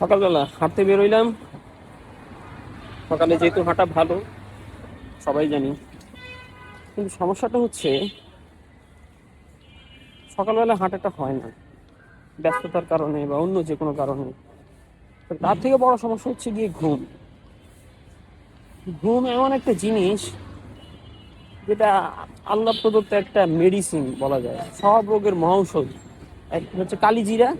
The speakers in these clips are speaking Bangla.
সকালবেলা হাঁটতে বেরোইলাম। সকালে যেহেতু হাঁটা ভালো, সবাই জানি। কিন্তু সমস্যাটা হচ্ছে, সকালবেলা হাঁটাটা হয় না, ব্যস্ততার কারণে বা অন্য যে কোনো কারণে তার থেকে বড় সমস্যা হচ্ছে গিয়ে ঘুম। ঘুম এমন একটা জিনিস যেটা আল্লাহ প্রদত্ত একটা মেডিসিন বলা যায়। সব রোগের মহৌষধ এক হচ্ছে কালিজিরা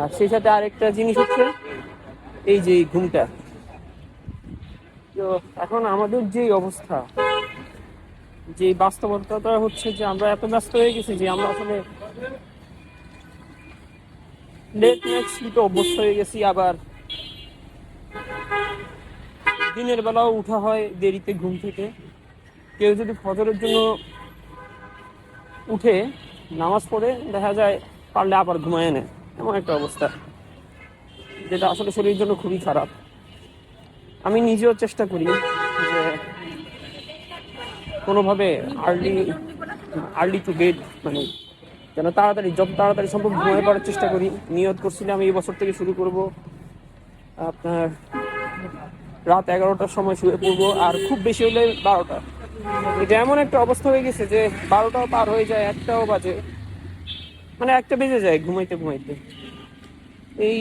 আর সেই সাথে আরেকটা জিনিস হচ্ছে, এই যে ঘুমটা। তো এখন আমাদের যে অবস্থা যে বাস্তবতাটা হচ্ছে যে আমরা এত ব্যস্ত হয়ে গেছি যে আমরা আসলে লেট নাইট স্লিপে অভ্যস্ত হয়ে গেছি, আবার দিনের বেলাও উঠা হয় দেরিতে ঘুম থেকে। কেউ যদি ফজরের জন্য উঠে নামাজ পড়ে, দেখা যায় পারলে আবার ঘুমায় নেয় এমন একটা অবস্থা, যেটা আসলে শরীরের জন্য খুবই খারাপ। আমি নিজেও চেষ্টা করি যে কোনোভাবে আর্লি আর্লি টু বেড মানে যেন তাড়াতাড়ি, যত তাড়াতাড়ি সম্ভব ঘুমিয়ে পড়ার চেষ্টা করি। নিয়ত করছিলাম আমি এই বছর থেকে শুরু করব। আপনার রাত এগারোটার সময় শুয়ে পড়ব, আর খুব বেশি হলে বারোটা। এটা এমন একটা অবস্থা হয়ে গেছে যে বারোটাও পার হয়ে যায়, একটাও বাজে। মানে একটা বেজে যায় ঘুমাইতে ঘুমাইতে। এই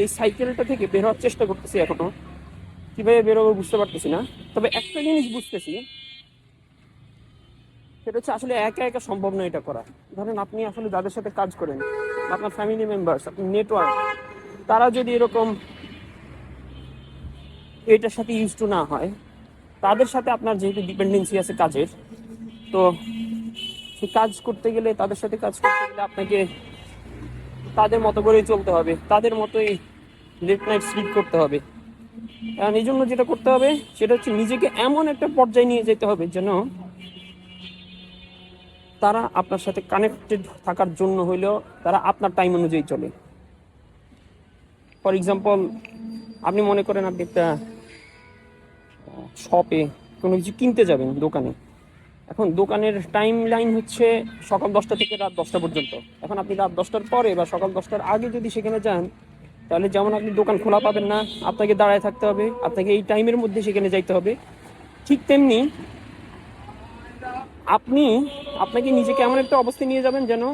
এই সাইকেলটা থেকে বের চেষ্টা করতেছি এখনও। কীভাবে বেরোবো বুঝতে পারতেছি না। তবে একটা জিনিস বুঝতেছি, সেটা হচ্ছে আসলে একা একা সম্ভব নয় এটা করা। ধরেন আপনি আসলে যাদের সাথে কাজ করেন, আপনার ফ্যামিলি মেম্বার্স আপনার নেটওয়ার্ক তারা যদি এরকম এটার সাথে ইউজ টু না হয়, তাদের সাথে আপনার যেহেতু ডিপেন্ডেন্সি আছে কাজের, তো সেই কাজ করতে গেলে, তাদের সাথে কাজ করতে গেলে আপনাকে তাদের মতো করেই চলতে হবে। তাদের মতোই লেট নাইট স্লিপ করতে হবে। কারণ এই জন্য যেটা করতে হবে, সেটা হচ্ছে নিজেকে এমন একটা পর্যায়ে নিয়ে যেতে হবে যেন তারা আপনার সাথে কানেক্টেড থাকার জন্য হইলেও তারা আপনার টাইম অনুযায়ী চলে। ফর এক্সাম্পল আপনি মনে করেন আপনি একটা শপে কোনো কিছু কিনতে যাবেন, দোকানে। এখন দোকানের টাইম লাইন হচ্ছে সকাল দশটা থেকে রাত দশটা পর্যন্ত। এখন আপনি রাত দশটার পরে বা সকাল দশটার আগে যদি সেখানে যান, তাহলে যেমন আপনি দোকান খোলা পাবেন না, আপনাকে দাঁড়ায় থাকতে হবে, আপনাকে এই টাইমের মধ্যে সেখানে যাইতে হবে। ঠিক তেমনি আপনি, আপনাকে নিজেকে এমন একটা অবস্থায় নিয়ে যাবেন যেন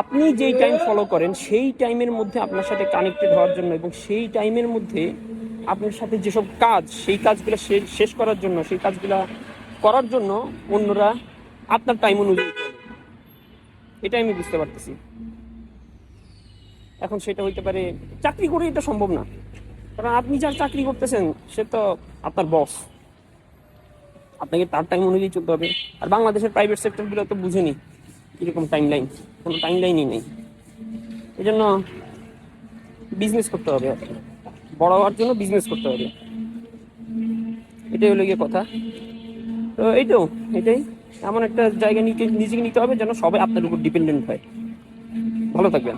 আপনি যেই টাইম ফলো করেন, সেই টাইমের মধ্যে আপনার সাথে কানেক্টেড হওয়ার জন্য এবং সেই টাইমের মধ্যে আপনার সাথে যেসব কাজ, সেই কাজগুলো শেষ করার জন্য, সেই কাজগুলো করার জন্য অন্যরা আপনার টাইম অনুযায়ী এটাই আমি বুঝতে পারতেছি। এখন সেটা হইতে পারে, চাকরি করে এটা সম্ভব না। কারণ আপনি যার চাকরি করতেছেন, সে তো আপনার বস আপনাকে তার টাইম অনুযায়ী চলতে হবে। আর বাংলাদেশের প্রাইভেট সেক্টরগুলো তো বুঝেনি কীরকম টাইম লাইন কোনো টাইম লাইনই নেই। এই জন্য বিজনেস করতে হবে আর। বড় হওয়ার জন্য বিজনেস করতে হবে। এটাই হলো গিয়ে কথা। তো এই তো, এটাই। এমন একটা জায়গা নিজেকে নিতে হবে যেন সবাই আপনার উপর ডিপেন্ডেন্ট হয়। ভালো থাকবেন।